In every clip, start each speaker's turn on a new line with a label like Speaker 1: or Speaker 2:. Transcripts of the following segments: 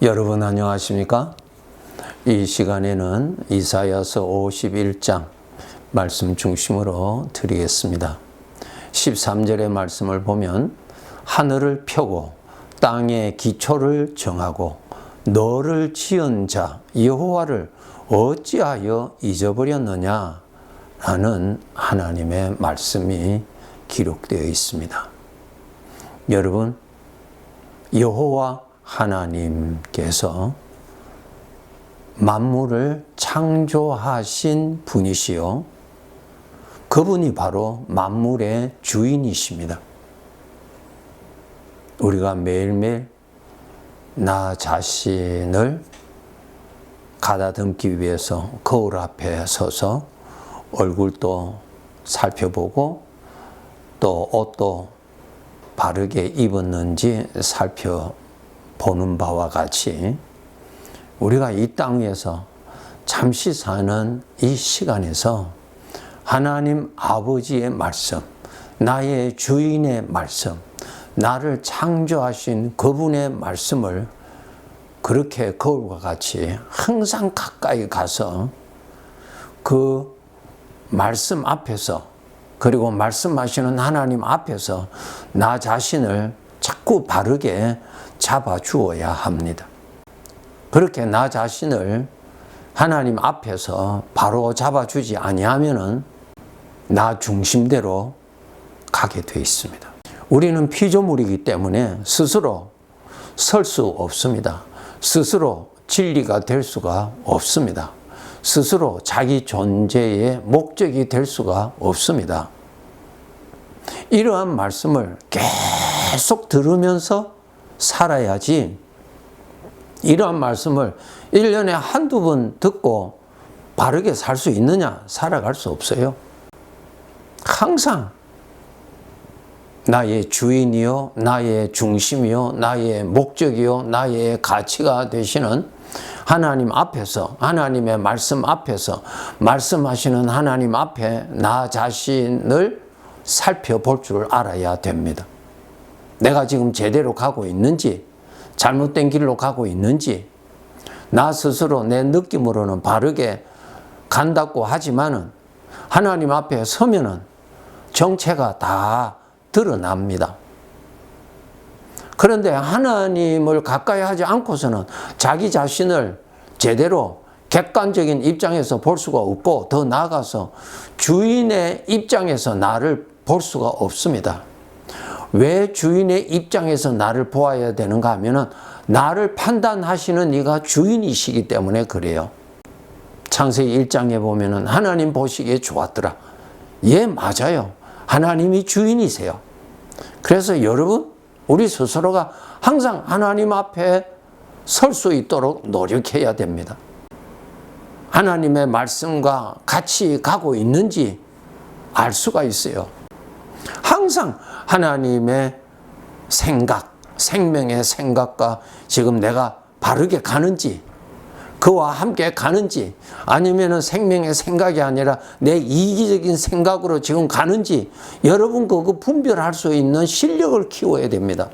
Speaker 1: 여러분 안녕하십니까? 이 시간에는 이사야서 51장 말씀 중심으로 드리겠습니다. 13절의 말씀을 보면 하늘을 펴고 땅의 기초를 정하고 너를 지은 자 여호와를 어찌하여 잊어버렸느냐 라는 하나님의 말씀이 기록되어 있습니다. 여러분 여호와 하나님께서 만물을 창조하신 분이시요. 그분이 바로 만물의 주인이십니다. 우리가 매일매일 나 자신을 가다듬기 위해서 거울 앞에 서서 얼굴도 살펴보고 또 옷도 바르게 입었는지 살펴 보는 바와 같이 우리가 이 땅에서 잠시 사는 이 시간에서 하나님 아버지의 말씀, 나의 주인의 말씀, 나를 창조하신 그분의 말씀을 그렇게 거울과 같이 항상 가까이 가서 그 말씀 앞에서 그리고 말씀하시는 하나님 앞에서 나 자신을 자꾸 바르게 잡아 주어야 합니다. 그렇게 나 자신을 하나님 앞에서 바로 잡아 주지 아니하면은 나 중심대로 가게 돼 있습니다. 우리는 피조물이기 때문에 스스로 설 수 없습니다. 스스로 진리가 될 수가 없습니다. 스스로 자기 존재의 목적이 될 수가 없습니다. 이러한 말씀을 계속 들으면서 살아야지 이러한 말씀을 1년에 한두 번 듣고 바르게 살 수 있느냐? 살아갈 수 없어요. 항상 나의 주인이요, 나의 중심이요, 나의 목적이요, 나의 가치가 되시는 하나님 앞에서, 하나님의 말씀 앞에서, 말씀하시는 하나님 앞에 나 자신을 살펴볼 줄 알아야 됩니다. 내가 지금 제대로 가고 있는지, 잘못된 길로 가고 있는지, 나 스스로 내 느낌으로는 바르게 간다고 하지만은 하나님 앞에 서면은 정체가 다 드러납니다. 그런데 하나님을 가까이 하지 않고서는 자기 자신을 제대로 객관적인 입장에서 볼 수가 없고 더 나아가서 주인의 입장에서 나를 볼 수가 없습니다. 왜 주인의 입장에서 나를 보아야 되는가 하면은 나를 판단하시는 이가 주인이시기 때문에 그래요. 창세기 1장에 보면은 하나님 보시기에 좋았더라. 예, 맞아요. 하나님이 주인이세요. 그래서 여러분, 우리 스스로가 항상 하나님 앞에 설 수 있도록 노력해야 됩니다. 하나님의 말씀과 같이 가고 있는지 알 수가 있어요. 항상 하나님의 생각, 생명의 생각과 지금 내가 바르게 가는지, 그와 함께 가는지, 아니면 생명의 생각이 아니라 내 이기적인 생각으로 지금 가는지, 여러분 그거 분별할 수 있는 실력을 키워야 됩니다.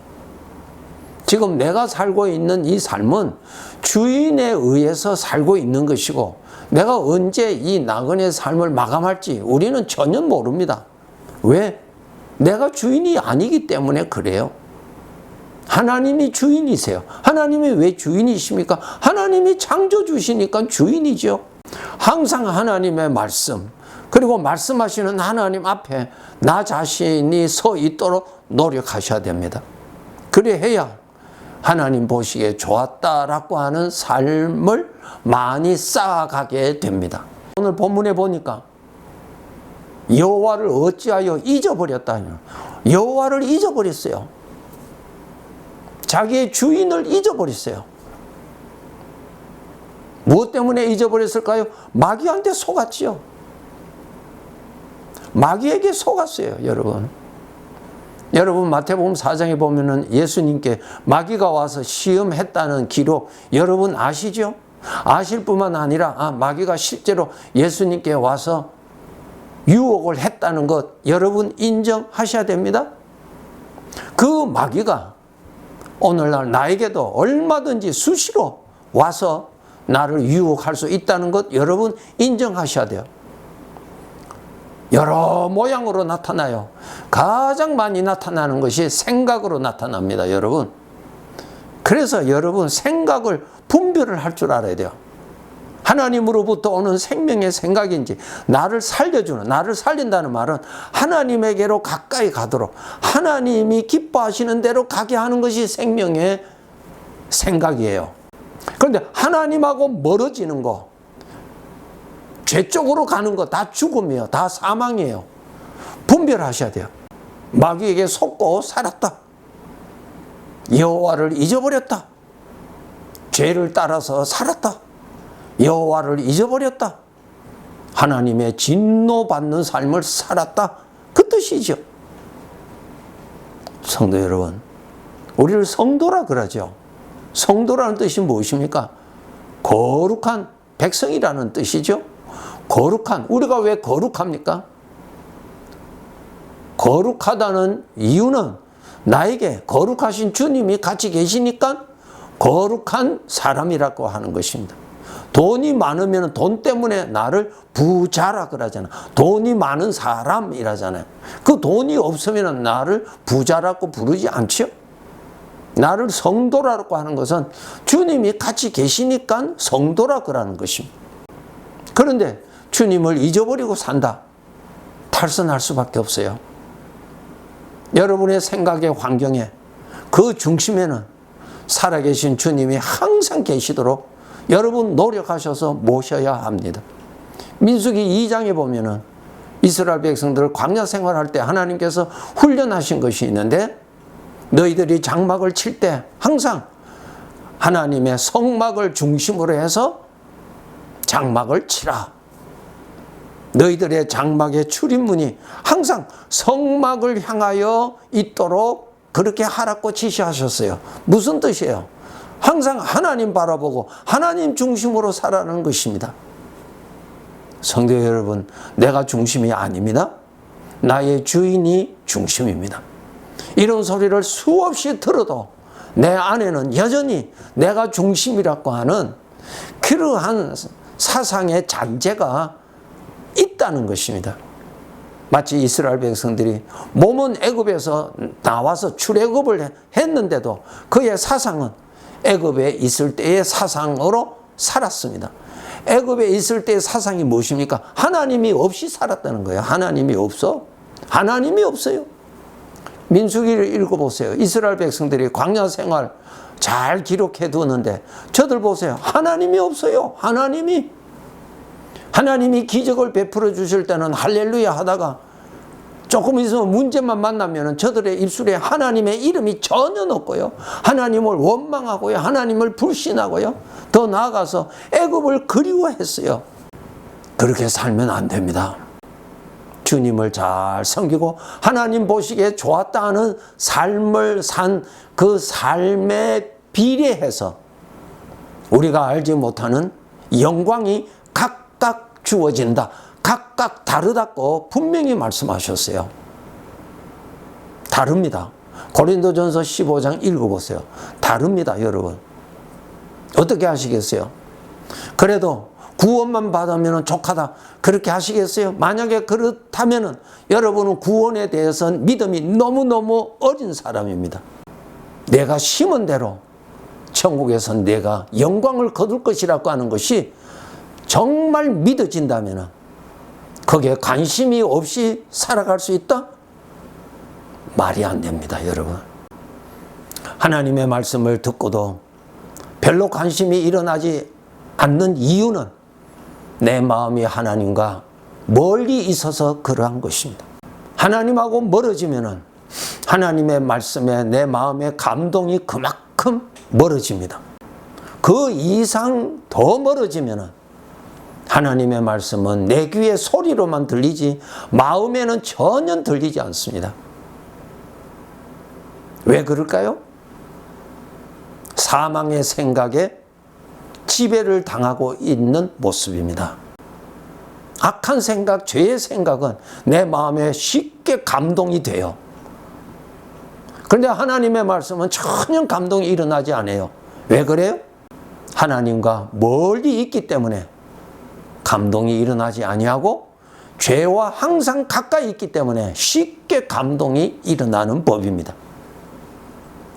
Speaker 1: 지금 내가 살고 있는 이 삶은 주인에 의해서 살고 있는 것이고, 내가 언제 이 나그네 삶을 마감할지 우리는 전혀 모릅니다. 왜? 내가 주인이 아니기 때문에 그래요. 하나님이 주인이세요. 하나님이 왜 주인이십니까? 하나님이 창조주시니까 주인이죠. 항상 하나님의 말씀, 그리고 말씀하시는 하나님 앞에 나 자신이 서 있도록 노력하셔야 됩니다. 그래 해야 하나님 보시기에 좋았다라고 하는 삶을 많이 쌓아가게 됩니다. 오늘 본문에 보니까 여호와를 어찌하여 잊어버렸다냐. 여호와를 잊어버렸어요. 자기의 주인을 잊어버렸어요. 무엇 때문에 잊어버렸을까요? 마귀한테 속았지요. 마귀에게 속았어요, 여러분. 여러분 마태복음 4장에 보면은 예수님께 마귀가 와서 시험했다는 기록 여러분 아시죠? 아실 뿐만 아니라 아, 마귀가 실제로 예수님께 와서 유혹을 했다는 것 여러분 인정하셔야 됩니다. 그 마귀가 오늘날 나에게도 얼마든지 수시로 와서 나를 유혹할 수 있다는 것 여러분 인정하셔야 돼요. 여러 모양으로 나타나요. 가장 많이 나타나는 것이 생각으로 나타납니다, 여러분. 그래서 여러분 생각을 분별을 할 줄 알아야 돼요. 하나님으로부터 오는 생명의 생각인지 나를 살려주는 나를 살린다는 말은 하나님에게로 가까이 가도록 하나님이 기뻐하시는 대로 가게 하는 것이 생명의 생각이에요. 그런데 하나님하고 멀어지는 거, 죄 쪽으로 가는 거 다 죽음이에요. 다 사망이에요. 분별하셔야 돼요. 마귀에게 속고 살았다. 여호와를 잊어버렸다. 죄를 따라서 살았다. 여호와를 잊어버렸다. 하나님의 진노받는 삶을 살았다. 그 뜻이죠. 성도 여러분, 우리를 성도라 그러죠. 성도라는 뜻이 무엇입니까? 거룩한 백성이라는 뜻이죠. 거룩한, 우리가 왜 거룩합니까? 거룩하다는 이유는 나에게 거룩하신 주님이 같이 계시니까 거룩한 사람이라고 하는 것입니다. 돈이 많으면 돈 때문에 나를 부자라 그러잖아. 돈이 많은 사람이라잖아요. 그 돈이 없으면 나를 부자라고 부르지 않죠. 나를 성도라고 하는 것은 주님이 같이 계시니까 성도라 그러는 것입니다. 그런데 주님을 잊어버리고 산다. 탈선할 수밖에 없어요. 여러분의 생각의 환경에 그 중심에는 살아계신 주님이 항상 계시도록 여러분 노력하셔서 모셔야 합니다. 민수기 2장에 보면은 이스라엘 백성들을 광야 생활할 때 하나님께서 훈련하신 것이 있는데 너희들이 장막을 칠 때 항상 하나님의 성막을 중심으로 해서 장막을 치라. 너희들의 장막의 출입문이 항상 성막을 향하여 있도록 그렇게 하라고 지시하셨어요. 무슨 뜻이에요? 항상 하나님 바라보고 하나님 중심으로 살아가는 것입니다. 성도 여러분, 내가 중심이 아닙니다. 나의 주인이 중심입니다. 이런 소리를 수없이 들어도 내 안에는 여전히 내가 중심이라고 하는 그러한 사상의 잔재가 있다는 것입니다. 마치 이스라엘 백성들이 몸은 애굽에서 나와서 출애굽을 했는데도 그의 사상은 애굽에 있을 때의 사상으로 살았습니다. 애굽에 있을 때의 사상이 무엇입니까? 하나님이 없이 살았다는 거예요. 하나님이 없어? 하나님이 없어요. 민수기를 읽어보세요. 이스라엘 백성들이 광야 생활 잘 기록해 두었는데 저들 보세요. 하나님이 없어요. 하나님이. 하나님이 기적을 베풀어 주실 때는 할렐루야 하다가 조금 있으면 문제만 만나면 저들의 입술에 하나님의 이름이 전혀 없고요. 하나님을 원망하고요. 하나님을 불신하고요. 더 나아가서 애굽을 그리워했어요. 그렇게 살면 안 됩니다. 주님을 잘 섬기고 하나님 보시기에 좋았다 하는 삶을 산 그 삶에 비례해서 우리가 알지 못하는 영광이 각각 주어진다. 각각 다르다고 분명히 말씀하셨어요. 다릅니다. 고린도전서 15장 읽어보세요. 다릅니다, 여러분. 어떻게 하시겠어요? 그래도 구원만 받으면 족하다. 그렇게 하시겠어요? 만약에 그렇다면 여러분은 구원에 대해서는 믿음이 너무너무 어린 사람입니다. 내가 심은 대로 천국에서 내가 영광을 거둘 것이라고 하는 것이 정말 믿어진다면 거기에 관심이 없이 살아갈 수 있다? 말이 안 됩니다, 여러분. 하나님의 말씀을 듣고도 별로 관심이 일어나지 않는 이유는 내 마음이 하나님과 멀리 있어서 그러한 것입니다. 하나님하고 멀어지면은 하나님의 말씀에 내 마음의 감동이 그만큼 멀어집니다. 그 이상 더 멀어지면은 하나님의 말씀은 내 귀에 소리로만 들리지 마음에는 전혀 들리지 않습니다. 왜 그럴까요? 사망의 생각에 지배를 당하고 있는 모습입니다. 악한 생각, 죄의 생각은 내 마음에 쉽게 감동이 돼요. 그런데 하나님의 말씀은 전혀 감동이 일어나지 않아요. 왜 그래요? 하나님과 멀리 있기 때문에 감동이 일어나지 아니하고 죄와 항상 가까이 있기 때문에 쉽게 감동이 일어나는 법입니다.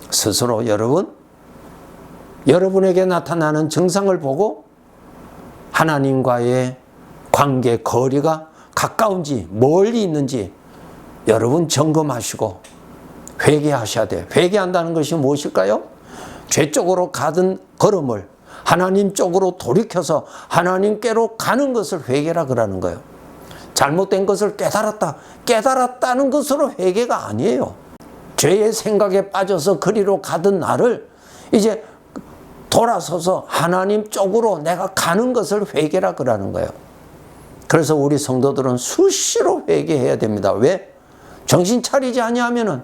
Speaker 1: 스스로 여러분 여러분에게 나타나는 증상을 보고 하나님과의 관계 거리가 가까운지 멀리 있는지 여러분 점검하시고 회개하셔야 돼요. 회개한다는 것이 무엇일까요? 죄 쪽으로 가던 걸음을 하나님 쪽으로 돌이켜서 하나님께로 가는 것을 회개라 그러는 거예요. 잘못된 것을 깨달았다. 깨달았다는 것으로 회개가 아니에요. 죄의 생각에 빠져서 그리로 가던 나를 이제 돌아서서 하나님 쪽으로 내가 가는 것을 회개라 그러는 거예요. 그래서 우리 성도들은 수시로 회개해야 됩니다. 왜? 정신 차리지 아니하면은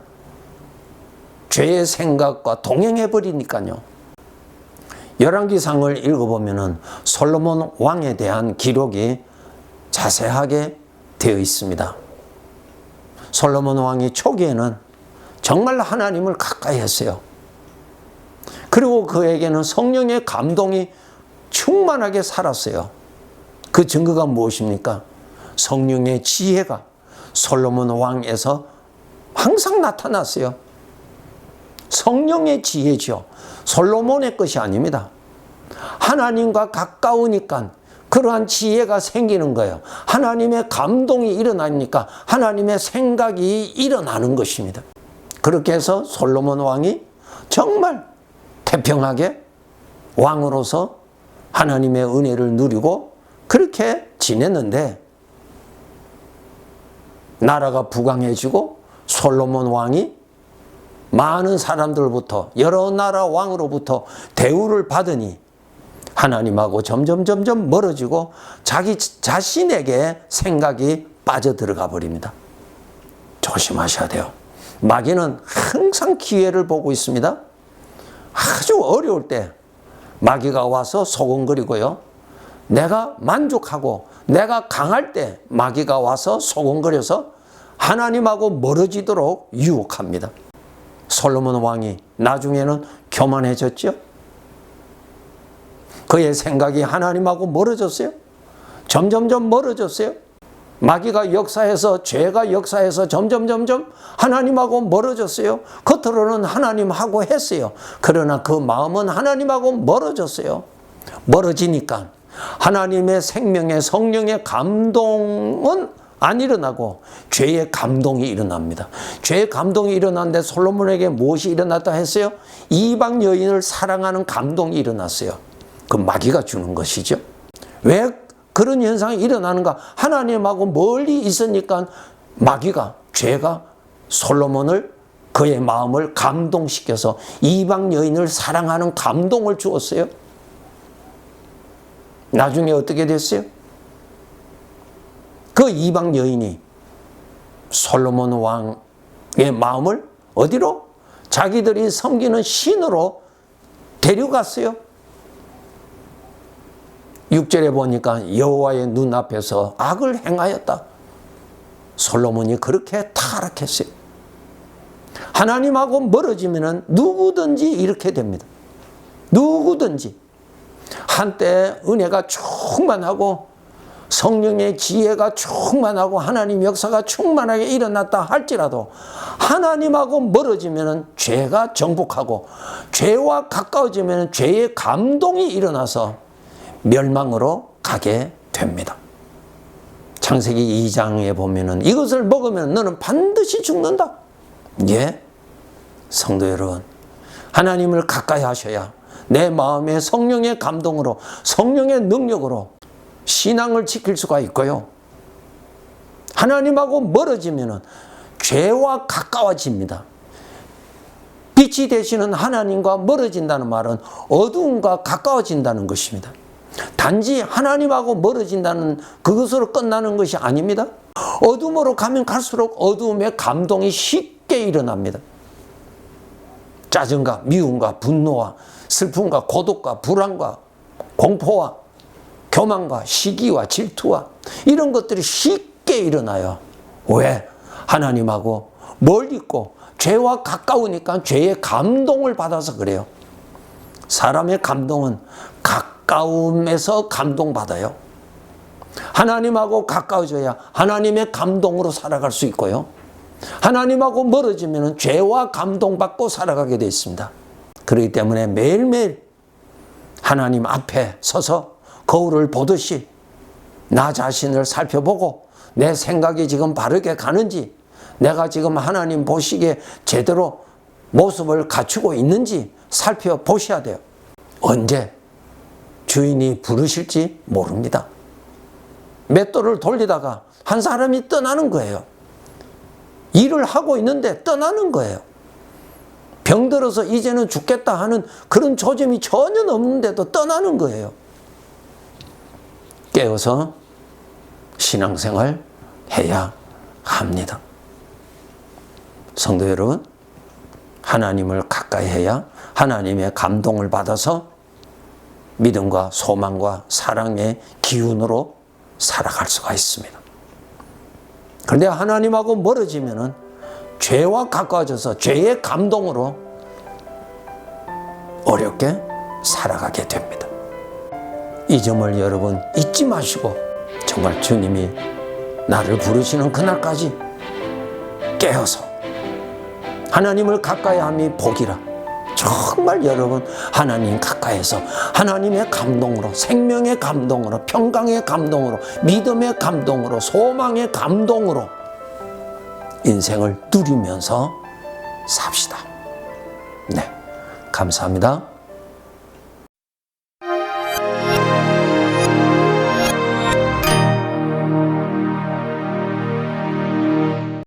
Speaker 1: 죄의 생각과 동행해 버리니까요. 열왕기상을 읽어보면은 솔로몬 왕에 대한 기록이 자세하게 되어 있습니다. 솔로몬 왕이 초기에는 정말 하나님을 가까이 했어요. 그리고 그에게는 성령의 감동이 충만하게 살았어요. 그 증거가 무엇입니까? 성령의 지혜가 솔로몬 왕에서 항상 나타났어요. 성령의 지혜죠. 솔로몬의 것이 아닙니다. 하나님과 가까우니까 그러한 지혜가 생기는 거예요. 하나님의 감동이 일어나니까 하나님의 생각이 일어나는 것입니다. 그렇게 해서 솔로몬 왕이 정말 태평하게 왕으로서 하나님의 은혜를 누리고 그렇게 지냈는데 나라가 부강해지고 솔로몬 왕이 많은 사람들부터 여러 나라 왕으로부터 대우를 받으니 하나님하고 점점 점점 멀어지고 자기 자신에게 생각이 빠져 들어가 버립니다. 조심하셔야 돼요. 마귀는 항상 기회를 보고 있습니다. 아주 어려울 때 마귀가 와서 소곤거리고요. 내가 만족하고 내가 강할 때 마귀가 와서 소곤거려서 하나님하고 멀어지도록 유혹합니다. 솔로몬 왕이 나중에는 교만해졌죠. 그의 생각이 하나님하고 멀어졌어요. 점점점 멀어졌어요. 마귀가 역사해서 죄가 역사해서 점점 점점 하나님하고 멀어졌어요. 겉으로는 하나님하고 했어요. 그러나 그 마음은 하나님하고 멀어졌어요. 멀어지니까 하나님의 생명의 성령의 감동은 안 일어나고 죄의 감동이 일어납니다. 죄의 감동이 일어났는데 솔로몬에게 무엇이 일어났다 했어요? 이방 여인을 사랑하는 감동이 일어났어요. 그 마귀가 주는 것이죠. 왜 그런 현상이 일어나는가? 하나님하고 멀리 있으니까 마귀가 죄가 솔로몬을 그의 마음을 감동시켜서 이방 여인을 사랑하는 감동을 주었어요. 나중에 어떻게 됐어요? 그 이방 여인이 솔로몬 왕의 마음을 어디로? 자기들이 섬기는 신으로 데려갔어요. 6절에 보니까 여호와의 눈앞에서 악을 행하였다. 솔로몬이 그렇게 타락했어요. 하나님하고 멀어지면 누구든지 이렇게 됩니다. 누구든지 한때 은혜가 충만하고 성령의 지혜가 충만하고 하나님 역사가 충만하게 일어났다 할지라도 하나님하고 멀어지면 죄가 정복하고 죄와 가까워지면 죄의 감동이 일어나서 멸망으로 가게 됩니다. 창세기 2장에 보면은 이것을 먹으면 너는 반드시 죽는다. 예. 성도 여러분. 하나님을 가까이 하셔야 내 마음의 성령의 감동으로 성령의 능력으로 신앙을 지킬 수가 있고요. 하나님하고 멀어지면 죄와 가까워집니다. 빛이 되시는 하나님과 멀어진다는 말은 어두움과 가까워진다는 것입니다. 단지 하나님하고 멀어진다는 그것으로 끝나는 것이 아닙니다. 어둠으로 가면 갈수록 어두움의 감동이 쉽게 일어납니다. 짜증과 미움과 분노와 슬픔과 고독과 불안과 공포와 교만과 시기와 질투와 이런 것들이 쉽게 일어나요. 왜? 하나님하고 멀리 있고 죄와 가까우니까 죄의 감동을 받아서 그래요. 사람의 감동은 가까움에서 감동받아요. 하나님하고 가까워져야 하나님의 감동으로 살아갈 수 있고요. 하나님하고 멀어지면 죄와 감동받고 살아가게 되어 있습니다. 그렇기 때문에 매일매일 하나님 앞에 서서 거울을 보듯이 나 자신을 살펴보고 내 생각이 지금 바르게 가는지 내가 지금 하나님 보시기에 제대로 모습을 갖추고 있는지 살펴보셔야 돼요. 언제 주인이 부르실지 모릅니다. 맷돌을 돌리다가 한 사람이 떠나는 거예요. 일을 하고 있는데 떠나는 거예요. 병들어서 이제는 죽겠다 하는 그런 조짐이 전혀 없는데도 떠나는 거예요. 깨어서 신앙생활 해야 합니다. 성도 여러분, 하나님을 가까이 해야 하나님의 감동을 받아서 믿음과 소망과 사랑의 기운으로 살아갈 수가 있습니다. 그런데 하나님하고 멀어지면은 죄와 가까워져서 죄의 감동으로 어렵게 살아가게 됩니다. 이 점을 여러분 잊지 마시고 정말 주님이 나를 부르시는 그날까지 깨어서 하나님을 가까이 함이 복이라. 정말 여러분 하나님 가까이서 하나님의 감동으로 생명의 감동으로 평강의 감동으로 믿음의 감동으로 소망의 감동으로 인생을 누리면서 삽시다. 네. 감사합니다.